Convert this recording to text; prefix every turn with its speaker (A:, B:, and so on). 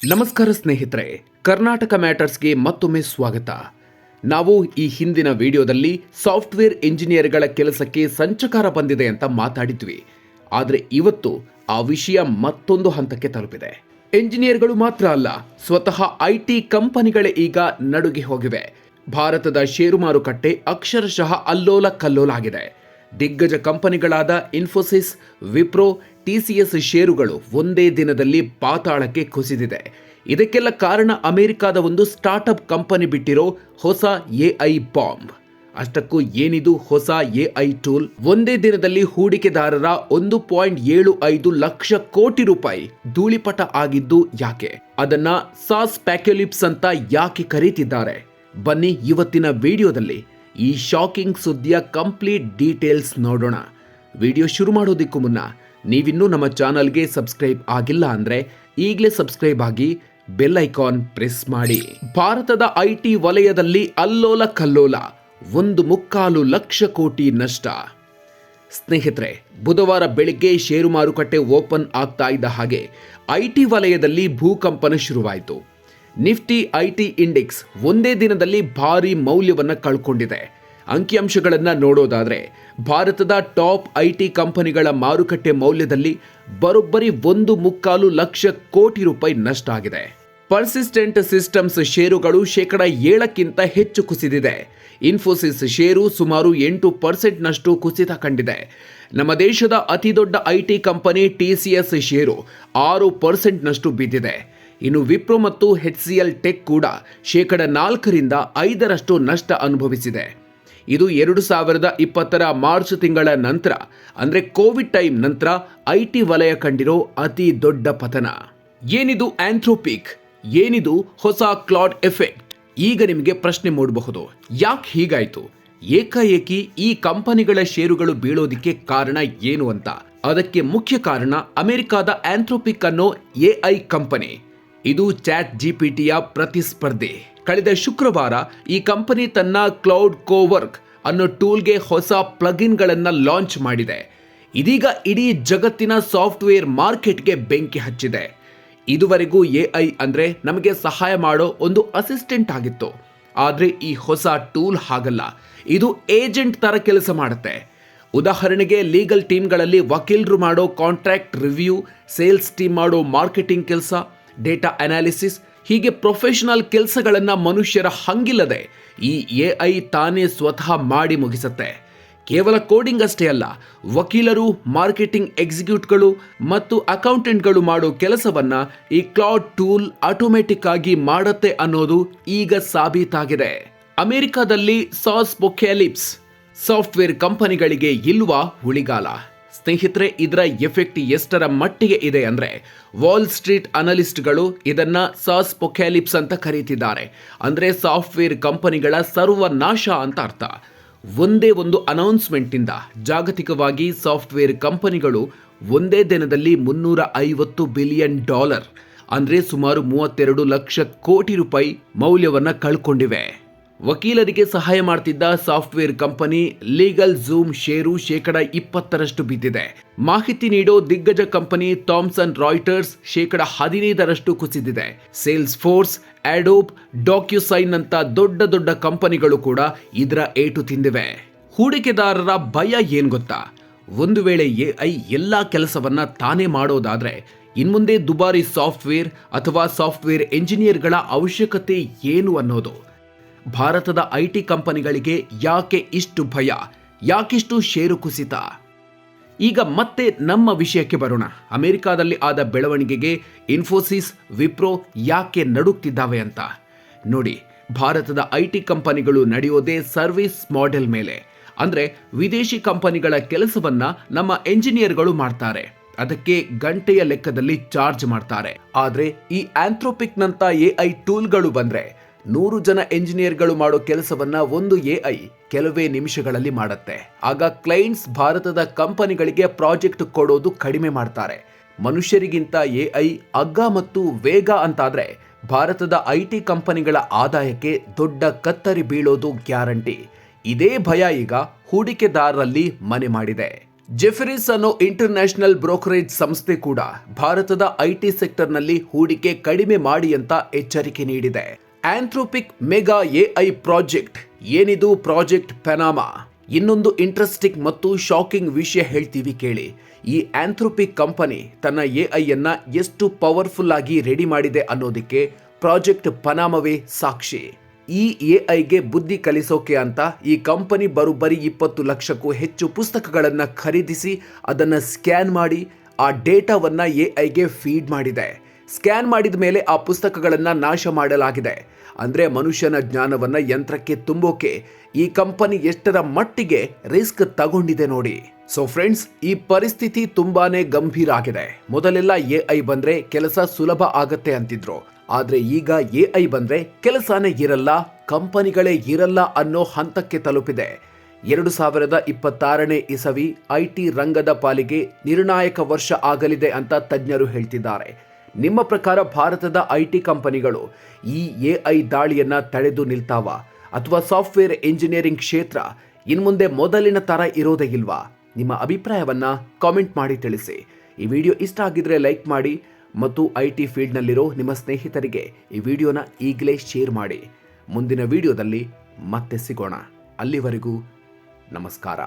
A: ನಮಸ್ಕಾರ ಸ್ನೇಹಿತರೆ, ಕರ್ನಾಟಕ ಮ್ಯಾಟರ್ಸ್ಗೆ ಮತ್ತೊಮ್ಮೆ ಸ್ವಾಗತ. ನಾವು ಈ ಹಿಂದಿನ ವಿಡಿಯೋದಲ್ಲಿ ಸಾಫ್ಟ್ವೇರ್ ಇಂಜಿನಿಯರ್ಗಳ ಕೆಲಸಕ್ಕೆ ಸಂಚಕಾರ ಬಂದಿದೆ ಅಂತ ಮಾತಾಡಿದ್ವಿ. ಆದರೆ ಇವತ್ತು ಆ ವಿಷಯ ಮತ್ತೊಂದು ಹಂತಕ್ಕೆ ತಲುಪಿದೆ. ಇಂಜಿನಿಯರ್ಗಳು ಮಾತ್ರ ಅಲ್ಲ, ಸ್ವತಃ ಐ ಟಿ ಕಂಪನಿಗಳೇ ಈಗ ನಡುಗೆ ಹೋಗಿವೆ. ಭಾರತದ ಷೇರು ಮಾರುಕಟ್ಟೆ ಅಕ್ಷರಶಃ ಅಲ್ಲೋಲ ಕಲ್ಲೋಲ ಆಗಿದೆ ದಿಗ್ಗಜ ಕಂಪನಿಗಳಾದ ಇನ್ಫೋಸಿಸ್, ವಿಪ್ರೋ ಟಿಸಿಎಸ್ ಷೇರುಗಳು ಒಂದೇ ದಿನದಲ್ಲಿ ಪಾತಾಳಕ್ಕೆ ಕುಸಿದಿದೆ. ಇದಕ್ಕೆಲ್ಲ ಕಾರಣ ಅಮೆರಿಕಾದ ಒಂದು ಸ್ಟಾರ್ಟ್ಅಪ್ ಕಂಪನಿ ಬಿಟ್ಟಿರೋ ಹೊಸ ಎಐ ಬಾಂಬ್. ಅಷ್ಟಕ್ಕೂ ಏನಿದು ಹೊಸ ಎಐ ಟೂಲ್? ಒಂದೇ ದಿನದಲ್ಲಿ ಹೂಡಿಕೆದಾರರ ಒಂದು ಪಾಯಿಂಟ್ ಏಳು ಐದು ಲಕ್ಷ ಕೋಟಿ ರೂಪಾಯಿ ಧೂಳಿಪಟ ಆಗಿದ್ದು ಯಾಕೆ? ಅದನ್ನ ಸಾಸ್ ಪ್ಯಾಕ್ಯುಲಿಪ್ಸ್ ಅಂತ ಯಾಕೆ ಕರೀತಿದ್ದಾರೆ? ಬನ್ನಿ ಇವತ್ತಿನ ವಿಡಿಯೋದಲ್ಲಿ ಈ ಶಾಕಿಂಗ್ ಸುದ್ದಿಯ ಕಂಪ್ಲೀಟ್ ಡೀಟೇಲ್ಸ್ ನೋಡೋಣ. ವಿಡಿಯೋ ಶುರು ಮಾಡೋದಕ್ಕೂ ಮುನ್ನ, ನೀವಿನ್ನೂ ನಮ್ಮ ಚಾನಲ್ಗೆ ಸಬ್ಸ್ಕ್ರೈಬ್ ಆಗಿಲ್ಲ ಅಂದರೆ ಈಗಲೇ ಸಬ್ಸ್ಕ್ರೈಬ್ ಆಗಿ ಬೆಲ್ ಐಕಾನ್ ಪ್ರೆಸ್ ಮಾಡಿ. ಭಾರತದ ಐ ಟಿ ವಲಯದಲ್ಲಿ ಅಲ್ಲೋಲ ಕಲ್ಲೋಲ, ಒಂದು ಮುಕ್ಕಾಲು ಲಕ್ಷ ಕೋಟಿ ನಷ್ಟ. ಸ್ನೇಹಿತರೆ, ಬುಧವಾರ ಬೆಳಿಗ್ಗೆ ಷೇರು ಮಾರುಕಟ್ಟೆ ಓಪನ್ ಆಗ್ತಾ ಇದ್ದ ಹಾಗೆ ಐಟಿ ವಲಯದಲ್ಲಿ ಭೂಕಂಪನ ಶುರುವಾಯಿತು. ನಿಫ್ಟಿ ಐಟಿ ಇಂಡೆಕ್ಸ್ ಒಂದೇ ದಿನದಲ್ಲಿ ಭಾರಿ ಮೌಲ್ಯವನ್ನು ಕಳ್ಕೊಂಡಿದೆ. ಅಂಕಿಅಂಶಗಳನ್ನು ನೋಡೋದಾದರೆ, ಭಾರತದ ಟಾಪ್ ಐಟಿ ಕಂಪನಿಗಳ ಮಾರುಕಟ್ಟೆ ಮೌಲ್ಯದಲ್ಲಿ ಬರೋಬ್ಬರಿ ಒಂದು ಮುಕ್ಕಾಲು ಲಕ್ಷ ಕೋಟಿ ರೂಪಾಯಿ ನಷ್ಟ ಆಗಿದೆ. ಪರ್ಸಿಸ್ಟೆಂಟ್ ಸಿಸ್ಟಮ್ಸ್ ಷೇರುಗಳು ಶೇಕಡ ಏಳಕ್ಕಿಂತ ಹೆಚ್ಚು ಕುಸಿದಿದೆ. ಇನ್ಫೋಸಿಸ್ ಷೇರು ಸುಮಾರು ಎಂಟು ಪರ್ಸೆಂಟ್ನಷ್ಟು ಕುಸಿತ ಕಂಡಿದೆ. ನಮ್ಮ ದೇಶದ ಅತಿದೊಡ್ಡ ಐಟಿ ಕಂಪನಿ ಟಿಸಿಎಸ್ ಷೇರು ಆರು ಪರ್ಸೆಂಟ್ನಷ್ಟು ಬಿದ್ದಿದೆ. ಇನ್ನು ವಿಪ್ರೋ ಮತ್ತು ಹೆಚ್ ಸಿ ಎಲ್ ಟೆಕ್ ಕೂಡ ಶೇಕಡ ನಾಲ್ಕರಿಂದ ಐದರಷ್ಟು ನಷ್ಟ ಅನುಭವಿಸಿದೆ. ಇದು ಎರಡು ಸಾವಿರದ ಇಪ್ಪತ್ತರ ಮಾರ್ಚ್ ತಿಂಗಳ ನಂತರ, ಅಂದರೆ ಕೋವಿಡ್ ಟೈಮ್ ನಂತರ ಐಟಿ ವಲಯ ಕಂಡಿರೋ ಅತಿ ದೊಡ್ಡ ಪತನ. ಏನಿದು ಆಂಥ್ರೋಪಿಕ್? ಏನಿದು ಹೊಸ ಕ್ಲಾಡ್ ಎಫೆಕ್ಟ್? ಈಗ ನಿಮಗೆ ಪ್ರಶ್ನೆ ಮೂಡಬಹುದು. ಯಾಕೆ ಹೀಗಾಯಿತು? ಏಕಾಏಕಿ ಈ ಕಂಪನಿಗಳ ಷೇರುಗಳು ಬೀಳೋದಿಕ್ಕೆ ಕಾರಣ ಏನು ಅಂತ? ಅದಕ್ಕೆ ಮುಖ್ಯ ಕಾರಣ ಅಮೆರಿಕಾದ ಆಂಥ್ರೋಪಿಕ್ ಅನ್ನೋ ಎಐ ಕಂಪನಿ. ಇದು ಚಾಟ್ ಜಿಪಿಟಿಯ ಪ್ರತಿಸ್ಪರ್ಧಿ. ಕಳೆದ ಶುಕ್ರವಾರ ಈ ಕಂಪನಿ ತನ್ನ ಕ್ಲೌಡ್ ಕೋವರ್ಕ್ ಅನ್ನೋ ಟೂಲ್ಗೆ ಹೊಸ ಪ್ಲಗಿನ್ಗಳನ್ನು ಲಾಂಚ್ ಮಾಡಿದೆ. ಇದೀಗ ಇಡೀ ಜಗತ್ತಿನ ಸಾಫ್ಟ್ವೇರ್ ಮಾರ್ಕೆಟ್ಗೆ ಬೆಂಕಿ ಹಚ್ಚಿದೆ. ಇದುವರೆಗೂ ಎ ಐ ಅಂದರೆ ನಮಗೆ ಸಹಾಯ ಮಾಡೋ ಒಂದು ಅಸಿಸ್ಟೆಂಟ್ ಆಗಿತ್ತು. ಆದರೆ ಈ ಹೊಸ ಟೂಲ್ ಹಾಗಲ್ಲ. ಇದು ಏಜೆಂಟ್ ತರ ಕೆಲಸ ಮಾಡುತ್ತೆ. ಉದಾಹರಣೆಗೆ ಲೀಗಲ್ ಟೀಮ್ಗಳಲ್ಲಿ ವಕೀಲರು ಮಾಡೋ ಕಾಂಟ್ರಾಕ್ಟ್ ರಿವ್ಯೂ, ಸೇಲ್ಸ್ ಟೀಮ್ ಮಾಡೋ ಮಾರ್ಕೆಟಿಂಗ್ ಕೆಲಸ ಡೇಟಾ ಅನಾಲಿಸಿಸ್ ಹೀಗೆ ಪ್ರೊಫೆಷನಲ್ ಕೆಲಸಗಳನ್ನು ಮನುಷ್ಯರ ಹಂಗಿಲ್ಲದೆ ಈ ಎ ಐ ತಾನೇ ಸ್ವತಃ ಮಾಡಿ ಮುಗಿಸುತ್ತೆ. ಕೇವಲ ಕೋಡಿಂಗ್ ಅಷ್ಟೇ ಅಲ್ಲ, ವಕೀಲರು, ಮಾರ್ಕೆಟಿಂಗ್ ಎಕ್ಸಿಕ್ಯೂಟ್ಗಳು ಮತ್ತು ಅಕೌಂಟೆಂಟ್ಗಳು ಮಾಡೋ ಕೆಲಸವನ್ನ ಈ ಕ್ಲಾಡ್ ಟೂಲ್ ಆಟೋಮೆಟಿಕ್ ಆಗಿ ಮಾಡುತ್ತೆ ಅನ್ನೋದು ಈಗ ಸಾಬೀತಾಗಿದೆ. ಅಮೆರಿಕದಲ್ಲಿ ಸಾಸ್ ಪೊಕ್ಯಾಲಿಪ್ಸ್, ಸಾಫ್ಟ್ವೇರ್ ಕಂಪನಿಗಳಿಗೆ ಇಲ್ವಾ ಉಳಿಗಾಲ ಸ್ನೇಹಿತರೆ, ಇದರ ಎಫೆಕ್ಟ್ ಎಷ್ಟರ ಮಟ್ಟಿಗೆ ಇದೆ ಅಂದರೆ ವಾಲ್ ಸ್ಟ್ರೀಟ್ ಅನಲಿಸ್ಟ್ಗಳು ಇದನ್ನು ಸಾಸ್ ಪೊಕ್ಯಾಲಿಪ್ಸ್ ಅಂತ ಕರೀತಿದ್ದಾರೆ. ಅಂದರೆ ಸಾಫ್ಟ್ವೇರ್ ಕಂಪನಿಗಳ ಸರ್ವನಾಶ ಅಂತ ಅರ್ಥ. ಒಂದೇ ಒಂದು ಅನೌನ್ಸ್ಮೆಂಟಿಂದ ಜಾಗತಿಕವಾಗಿ ಸಾಫ್ಟ್ವೇರ್ ಕಂಪನಿಗಳು ಒಂದೇ ದಿನದಲ್ಲಿ ಮುನ್ನೂರ ಐವತ್ತು ಬಿಲಿಯನ್ ಡಾಲರ್ ಅಂದರೆ ಸುಮಾರು ಮೂವತ್ತೆರಡು ಲಕ್ಷ ಕೋಟಿ ರೂಪಾಯಿ ಮೌಲ್ಯವನ್ನು ಕಳ್ಕೊಂಡಿವೆ. ವಕೀಲರಿಗೆ ಸಹಾಯ ಮಾಡ್ತಿದ್ದ software company LegalZoom share ಶೇಕಡ ಇಪ್ಪತ್ತರಷ್ಟು ಬಿದ್ದಿದೆ. ಮಾಹಿತಿ ನೀಡೋ ದಿಗ್ಗಜ ಕಂಪನಿ ಥಾಮ್ಸನ್ ರಾಯ್ಟರ್ಸ್ ಶೇಕಡ ಹದಿನೈದರಷ್ಟು ಕುಸಿದಿದೆ. ಸೇಲ್ಸ್ ಫೋರ್ಸ್ ಆಡೋಪ್ ಡಾಕ್ಯುಸೈನ್ ಅಂತ ದೊಡ್ಡ ದೊಡ್ಡ ಕಂಪನಿಗಳು ಕೂಡ ಇದರ ಏಟು ತಿಂದಿವೆ. ಹೂಡಿಕೆದಾರರ ಭಯ ಏನ್ ಗೊತ್ತಾ? ಒಂದು ವೇಳೆ ಎಐ ಎಲ್ಲ ಕೆಲಸವನ್ನ ತಾನೇ ಮಾಡೋದಾದ್ರೆ ಇನ್ಮುಂದೆ ದುಬಾರಿ ಸಾಫ್ಟ್ವೇರ್ ಅಥವಾ ಸಾಫ್ಟ್ವೇರ್ ಎಂಜಿನಿಯರ್ಗಳ ಅವಶ್ಯಕತೆ ಏನು ಅನ್ನೋದು? ಭಾರತದ ಐಟಿ ಕಂಪನಿಗಳಿಗೆ ಯಾಕೆ ಇಷ್ಟು ಭಯ, ಯಾಕಿಷ್ಟು ಷೇರು ಕುಸಿತ? ಈಗ ಮತ್ತೆ ನಮ್ಮ ವಿಷಯಕ್ಕೆ ಬರೋಣ. ಅಮೆರಿಕಾದಲ್ಲಿ ಆದ ಬೆಳವಣಿಗೆಗೆ ಇನ್ಫೋಸಿಸ್, ವಿಪ್ರೋ ಯಾಕೆ ನಡುಕ್ತಿದ್ದಾವೆ ಅಂತ. ನೋಡಿ, ಭಾರತದ ಐಟಿ ಕಂಪನಿಗಳು ನಡೆಯೋದೇ ಸರ್ವಿಸ್ ಮಾಡೆಲ್ ಮೇಲೆ. ಅಂದರೆ ವಿದೇಶಿ ಕಂಪನಿಗಳ ಕೆಲಸವನ್ನ ನಮ್ಮ ಎಂಜಿನಿಯರ್ಗಳು ಮಾಡ್ತಾರೆ. ಅದಕ್ಕೆ ಗಂಟೆಯ ಲೆಕ್ಕದಲ್ಲಿ ಚಾರ್ಜ್ ಮಾಡ್ತಾರೆ. ಆದರೆ ಈ ಆಂಥ್ರೋಪಿಕ್ನಂಥ ಎ ಐ ಟೂಲ್ಗಳು ಬಂದ್ರೆ ನೂರು ಜನ ಎಂಜಿನಿಯರ್ಗಳು ಮಾಡೋ ಕೆಲಸವನ್ನ ಒಂದು ಎಐ ಕೆಲವೇ ನಿಮಿಷಗಳಲ್ಲಿ ಮಾಡುತ್ತೆ. ಆಗ ಕ್ಲೈಂಟ್ಸ್ ಭಾರತದ ಕಂಪನಿಗಳಿಗೆ ಪ್ರಾಜೆಕ್ಟ್ ಕೊಡೋದು ಕಡಿಮೆ ಮಾಡ್ತಾರೆ. ಮನುಷ್ಯರಿಗಿಂತ ಎಐ ಅಗ್ಗ ಮತ್ತು ವೇಗ ಅಂತಾದ್ರೆ ಭಾರತದ ಐಟಿ ಕಂಪನಿಗಳ ಆದಾಯಕ್ಕೆ ದೊಡ್ಡ ಕತ್ತರಿ ಬೀಳೋದು ಗ್ಯಾರಂಟಿ. ಇದೇ ಭಯ ಈಗ ಹೂಡಿಕೆದಾರರಲ್ಲಿ ಮನೆ ಮಾಡಿದೆ. ಜೆಫರಿಸ್ ಅನ್ನೋ ಇಂಟರ್ನ್ಯಾಷನಲ್ ಬ್ರೋಕರೇಜ್ ಸಂಸ್ಥೆ ಕೂಡ ಭಾರತದ ಐಟಿ ಸೆಕ್ಟರ್ನಲ್ಲಿ ಹೂಡಿಕೆ ಕಡಿಮೆ ಮಾಡಿ ಅಂತ ಎಚ್ಚರಿಕೆ ನೀಡಿದೆ. ಆಂಥ್ರೋಪಿಕ್ ಮೆಗಾ ಎಐ ಪ್ರಾಜೆಕ್ಟ್ ಏನಿದು ಪ್ರಾಜೆಕ್ಟ್ ಪೆನಾಮಾ ಇನ್ನೊಂದು ಇಂಟ್ರೆಸ್ಟಿಂಗ್ ಮತ್ತು ಶಾಕಿಂಗ್ ವಿಷಯ ಹೇಳ್ತೀವಿ ಕೇಳಿ. ಈ ಆಂಥ್ರೋಪಿಕ್ ಕಂಪನಿ ತನ್ನ ಎ ಐಯನ್ನು ಎಷ್ಟು ಪವರ್ಫುಲ್ ಆಗಿ ರೆಡಿ ಮಾಡಿದೆ ಅನ್ನೋದಕ್ಕೆ ಪ್ರಾಜೆಕ್ಟ್ ಪನಾಮವೇ ಸಾಕ್ಷಿ. ಈ ಎ ಐಗೆ ಬುದ್ಧಿ ಕಲಿಸೋಕೆ ಅಂತ ಈ ಕಂಪನಿ ಬರೋಬ್ಬರಿ ಇಪ್ಪತ್ತು ಲಕ್ಷಕ್ಕೂ ಹೆಚ್ಚು ಪುಸ್ತಕಗಳನ್ನು ಖರೀದಿಸಿ ಅದನ್ನು ಸ್ಕ್ಯಾನ್ ಮಾಡಿ ಆ ಡೇಟಾವನ್ನು ಎ ಐಗೆ ಫೀಡ್ ಮಾಡಿದೆ. ಸ್ಕ್ಯಾನ್ ಮಾಡಿದ ಮೇಲೆ ಆ ಪುಸ್ತಕಗಳನ್ನು ನಾಶ ಮಾಡಲಾಗಿದೆ. ಅಂದರೆ ಮನುಷ್ಯನ ಜ್ಞಾನವನ್ನು ಯಂತ್ರಕ್ಕೆ ತುಂಬೋಕೆ ಈ ಕಂಪನಿ ಎಷ್ಟರ ಮಟ್ಟಿಗೆ ರಿಸ್ಕ್ ತಗೊಂಡಿದೆ ನೋಡಿ. ಸೊ ಫ್ರೆಂಡ್ಸ್ ಈ ಪರಿಸ್ಥಿತಿ ತುಂಬಾನೇ ಗಂಭೀರ ಆಗಿದೆ. ಮೊದಲೆಲ್ಲ ಎ ಐ ಬಂದ್ರೆ ಕೆಲಸ ಸುಲಭ ಆಗತ್ತೆ ಅಂತಿದ್ರು. ಆದ್ರೆ ಈಗ ಎ ಐ ಬಂದ್ರೆ ಕೆಲಸನೇ ಇರಲ್ಲ, ಕಂಪನಿಗಳೇ ಇರಲ್ಲ ಅನ್ನೋ ಹಂತಕ್ಕೆ ತಲುಪಿದೆ. ಎರಡು ಸಾವಿರದ ಇಪ್ಪತ್ತಾರನೇ ಇಸವಿ ಐಟಿ ರಂಗದ ಪಾಲಿಗೆ ನಿರ್ಣಾಯಕ ವರ್ಷ ಆಗಲಿದೆ ಅಂತ ತಜ್ಞರು ಹೇಳ್ತಿದ್ದಾರೆ. ನಿಮ್ಮ ಪ್ರಕಾರ ಭಾರತದ ಐಟಿ ಕಂಪನಿಗಳು ಈ ಎ ಐ ದಾಳಿಯನ್ನ ತಡೆದು ನಿಲ್ತಾವ ಅಥವಾ ಸಾಫ್ಟ್ವೇರ್ ಇಂಜಿನಿಯರಿಂಗ್ ಕ್ಷೇತ್ರ ಇನ್ಮುಂದೆ ಮೊದಲಿನ ತರ ಇರೋದೇ ಇಲ್ವಾ? ನಿಮ್ಮ ಅಭಿಪ್ರಾಯವನ್ನ ಕಾಮೆಂಟ್ ಮಾಡಿ ತಿಳಿಸಿ. ಈ ವಿಡಿಯೋ ಇಷ್ಟ ಆಗಿದ್ರೆ ಲೈಕ್ ಮಾಡಿ ಮತ್ತು ಐ ಟಿ ಫೀಲ್ಡ್ನಲ್ಲಿರೋ ನಿಮ್ಮ ಸ್ನೇಹಿತರಿಗೆ ಈ ವಿಡಿಯೋನ ಈಗಲೇ ಶೇರ್ ಮಾಡಿ. ಮುಂದಿನ ವಿಡಿಯೋದಲ್ಲಿ ಮತ್ತೆ ಸಿಗೋಣ. ಅಲ್ಲಿವರೆಗೂ ನಮಸ್ಕಾರ.